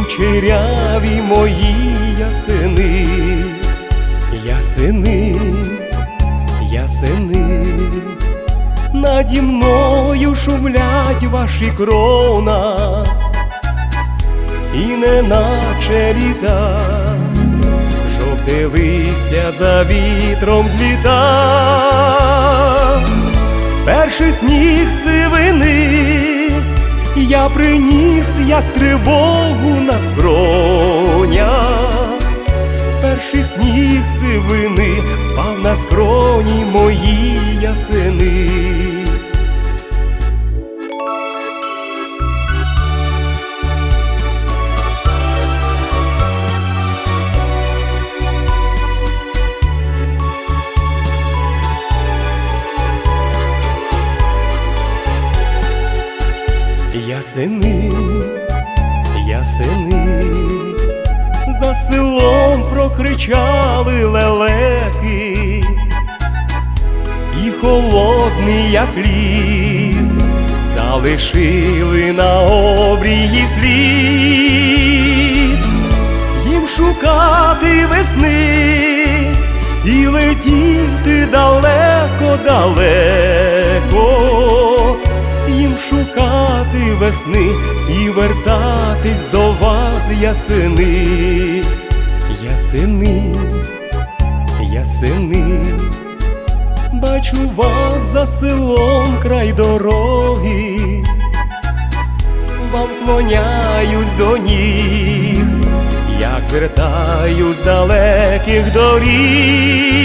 у черяві мої ясени, ясени, ясени, наді мною шумлять ваші крона, і неначе літа, жовте листя за вітром зліта, перший сніг сивини я приніс, як тривогу скронях, перший сніг сивини впав на скроні мої ясени. Ясени, ясени, за селом прокричали лелеки, і холодний, як лід, залишили на обрії слід, їм шукати весни і летіти далеко-далеко. Шукати весни і вертатись до ясени, ясени, ясени, бачу вас за селом край дороги, вам клоняюсь до ніг, як вертаю з далеких доріг,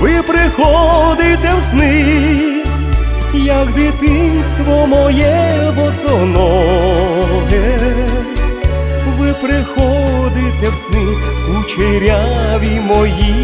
ви приходите в сни як дитинство моє босоноге, приходите в сни у черяві мої.